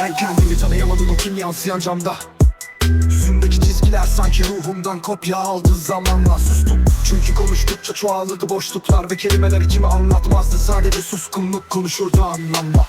Ben kendimi tanıyamadım o kim yansıyan camda? Yüzümdeki çizgiler sanki ruhumdan kopya aldı zamanla. Sustum çünkü konuştukça çoğalırdı boşluklar Ve kelimeler içimi anlatmazdı. Sadece suskunluk konuşurdu anlamda.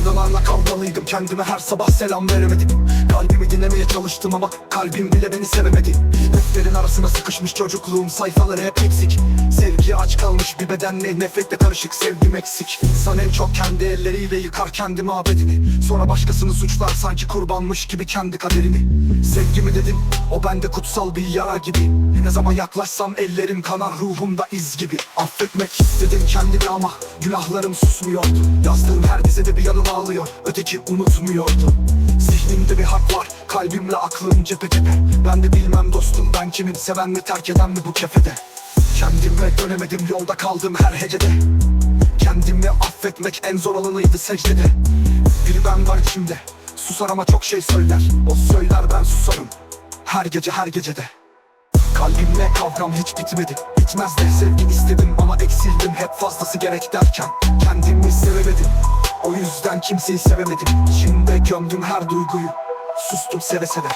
Aynalarla kavgalıydım kendime her sabah selam veremedim. Kalbimi dinlemeye çalıştım ama kalbim bile beni sevemedi. Defterin arasına sıkışmış çocukluğum sayfaları hep eksik. Sevgi aç kalmış bir bedenle nefretle karışık sevgim eksik. İnsan en çok kendi elleriyle yıkar kendi mabedini Sonra başkasını suçlar sanki kurbanmış gibi kendi kaderini. Sevgimi dedim o bende kutsal bir yara gibi. Ne zaman yaklaşsam ellerim kanar ruhumda iz gibi. Affetmek istedim kendimi ama günahlarım susmuyordu Yazdığım her dizede bir yanım ağlıyor öteki unutmuyordu Zihnimde bir harp var kalbimle aklım cephe cephe Ben de bilmem dostum ben kimim seven mi terk eden mi bu kefede? Kendime dönemedim yolda kaldım her hecede. Kendimi affetmek en zor olanıydı secdede. Bir ben var içimde Susar ama çok şey söyler. O söyler ben susarım. Her gece her gecede. Kalbimle kavgam hiç bitmedi Bitmez de. Sevgi istedim ama eksildim Hep fazlası gerek derken. Sevemedim Kimseyi sevemedim. İçimde gömdüm her duyguyu. Sustum seve seve.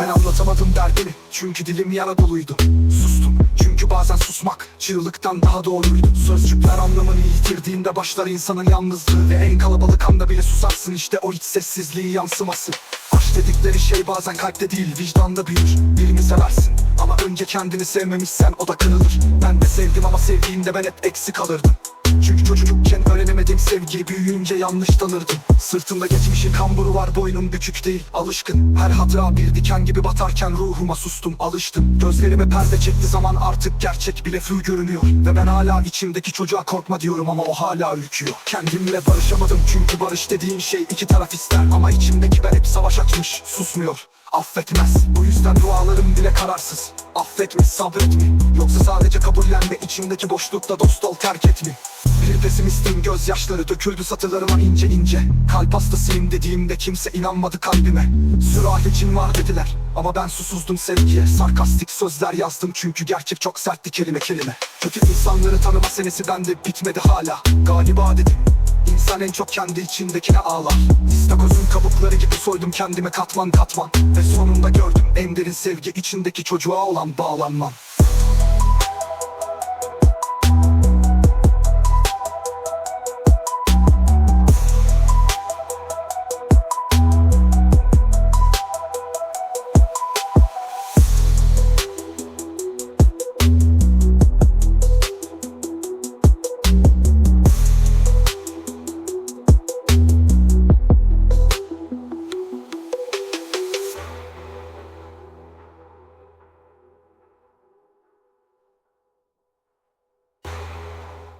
Ben anlatamadım derdimi Çünkü dilim yara doluydu. Sustum. Çünkü bazen susmak Çığlıktan daha doğruydu. Sözcükler anlamını yitirdiğinde başlar insanın yalnızlığı. Ve en kalabalık anda bile susarsın işte o iç sessizliği yansıması. Aşk dedikleri şey bazen kalpte değil vicdanda büyür. Birini seversin ama önce kendini sevmemişsen o da kırılır. Ben de sevdim ama sevdiğimde ben hep eksik kalırdım. Çünkü çocukken sevgiyi büyüyünce yanlış tanırdım. Sırtımda geçmişin kamburu var boynum bükük değil. Alışkın Her hatıra bir diken gibi batarken ruhuma sustum alıştım. Gözlerime perde çekti zaman artık gerçek bile flu görünüyor. Ve ben hala içimdeki çocuğa korkma diyorum ama o hala ürküyor. Kendimle barışamadım çünkü barış dediğin şey iki taraf ister. Ama içimdeki ben hep savaş açmış susmuyor. Affetmez. Bu yüzden dualarım bile kararsız. Affet mi sabret mi Yoksa sadece kabullenme içimdeki boşlukta dost ol terk et mi Bir pesimistim gözyaşları döküldü satırlarıma ince ince. Kalp hastasıyım dediğimde kimse inanmadı kalbime. Sürahi için var dediler Ama ben susuzdum sevgiye. Sarkastik sözler yazdım çünkü gerçek çok sertti kelime kelime. Kötü insanları tanıma senesi bende bitmedi hala. Galiba dedim İnsan en çok kendi içindekine ağlar. İstakozun kabukları gibi soydum kendime katman katman. Ve sonunda gördüm en derin sevgi içindeki çocuğa olan bağlanmam